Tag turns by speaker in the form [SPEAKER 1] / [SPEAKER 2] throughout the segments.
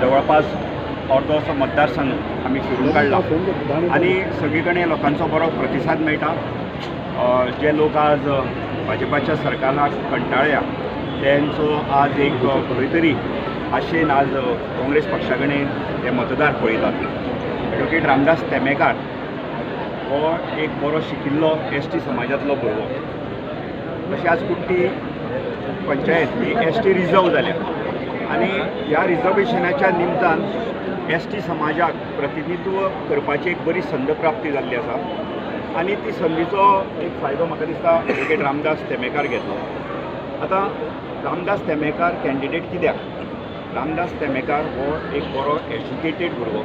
[SPEAKER 1] जवळपास अर्दो असो मतदारसंघ आम्ही सोडून काढला. आणि सगळी कडेन लोकांचो बरो प्रतिसाद मेळटा जे लोक आज भाजपाच्या सरकारला कंटाळ्या त्यांचं आज एक खंय तरी आशेन आज काँग्रेस पक्षा कडेन ते मतदार पळतात. ॲडव्होकेट रामदास तेमेकार हो एक बरो शिकिल्लो एस टी समाजांतलो भुरगो. तशी आज कुट्टी पंचायत ही एस टी रिजर्व जाल्या आनी ह्या रिजर्वेशनाच्या निमतान एस टी समाजाक प्रतिनिधित्व करपाची एक बरी संद प्राप्ती जाल्ली आसा. आनी ती संदीचो एक फायदो म्हाका दिसता एडवोकेट रामदास तेमेकार घेतलो. आतां रामदास तेमेकार कॅन्डिडेट कित्याक? रामदास तेमेकार हो एक बरो एज्युकेटेड भुरगो.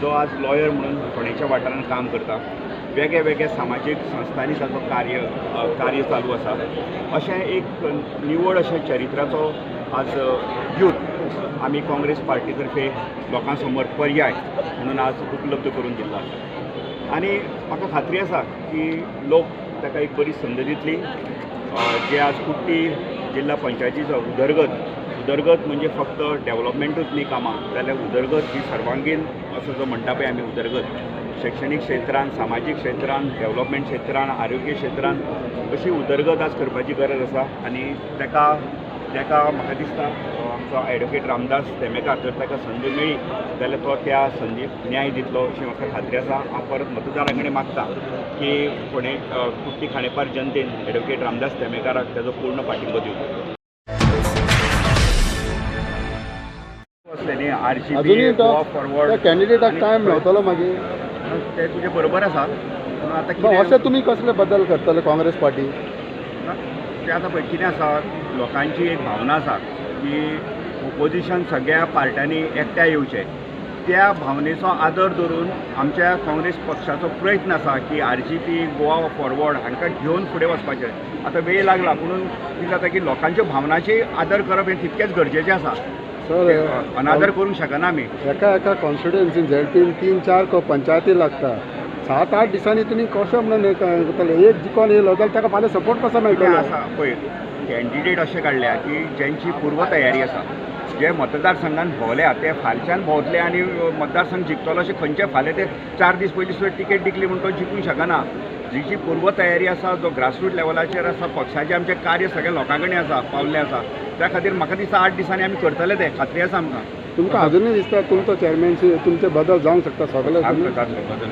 [SPEAKER 1] जो आज लॉयर म्हणून फोंडेच्या वाठारांत काम करता. वेगळे वेगळे सामाजीक संस्थांनी ताचो कार्य कार्य चालू आसा अशें एक निवड अशें चरित्राचो आज यूथ आमी काँग्रेस पार्टी तर्फे लोकां समोर पर्याय म्हणून आज उपलब्ध करून दिल्लो आसा आनी म्हाका खात्री आसा की लोक ताका एक बरी संद दितली. जे आज कुट्टी जिल्हा पंचायतीचो उदरगत उदरगत म्हणजे फक्त डेव्हलपमेंटूच न्ही कामां जाल्यार उदरगत ही सर्वांगीण असो जो म्हणटा पळय आमी उदरगत. शैक्षणीक क्षेत्रांत सामाजीक क्षेत्रान डेव्हलपमेंट क्षेत्रांत आरोग्य क्षेत्रांत अशी उदरगत आज करपाची गरज आसा. आनी ताका ताका म्हाका दिसता अ, आमचो ॲडवोकेट रामदास तेमेकार जर ताका संधी मेळ्ळी जाल्यार तो त्या संदीक न्याय दितलो अशी म्हाका खात्री आसा. हांव परत मतदारां कडेन मागता की फोंडे कुट्टी खांडेपार जनतेन ॲडवोकेट रामदास तेमेकाराक ताजो पूर्ण पाठिंबो दिवचो. असले न्ही आर सी
[SPEAKER 2] अजूनही
[SPEAKER 1] बी
[SPEAKER 2] तो
[SPEAKER 1] गोवा फॉरवर्ड
[SPEAKER 2] कॅन्डिडेटाक टायम मेळटलो मागीर
[SPEAKER 1] ते तुजे बरोबर आसा पूण आतां
[SPEAKER 2] अशें तुमी कसले बदल करतले काँग्रेस पार्टी?
[SPEAKER 1] ते आतां पळय कितें आसा लोकांची एक भावना आसा की ओपोजिशन सगळ्या पार्ट्यांनी एकठांय येवचें त्या भावनेचो आदर धरून आमच्या काँग्रेस पक्षाचो प्रयत्न आसा की R G P Goa forward हांकां घेवन फुडें वचपाचें. आतां वेळ लागला पुणून कितें जाता की लोकांच्या भावनाची आदर करप हें तितकेंच गरजेचें आसा
[SPEAKER 2] सर
[SPEAKER 1] अनादर करूंक शकना आमी
[SPEAKER 2] एका एका कॉन्स्टिट्युएन्सीन झेडपीन तीन चार क- पंचायती लागता. सात आठ दिसांनी तुमी कशें म्हणून करतले एक जिकोन येयलो जाल्यार ताका फाल्यां सपोर्ट कसो मेळटलो
[SPEAKER 1] आसा पळय कॅन्डिडेट अशे काडल्या की ज्यांची पूर्व तयारी आसा जे मतदारसंघान भोंवल्या ते फालच्यान भोंवतले आनी मतदारसंघ जिखतलो अशें खंयचे फाल्यां ते चार दीस पयलीं सुद्दां तिकेट दिकली म्हणून तो जिखूंक शकना. जिची पूर्व तयारी आसा जो ग्रासरूट लेवलाचेर आसा पक्षाचें आमचें कार्य सगळें लोकां कडेन आसा पावल्लें आसा त्या खातीर म्हाका दिसता आठ दिसांनी आमी करतले ते खात्री आसा आमकां.
[SPEAKER 2] तुमकां अजुनूय दिसता तुमचो चॅरमॅनशी तुमचे बदल जावंक शकता सगळे
[SPEAKER 1] बदल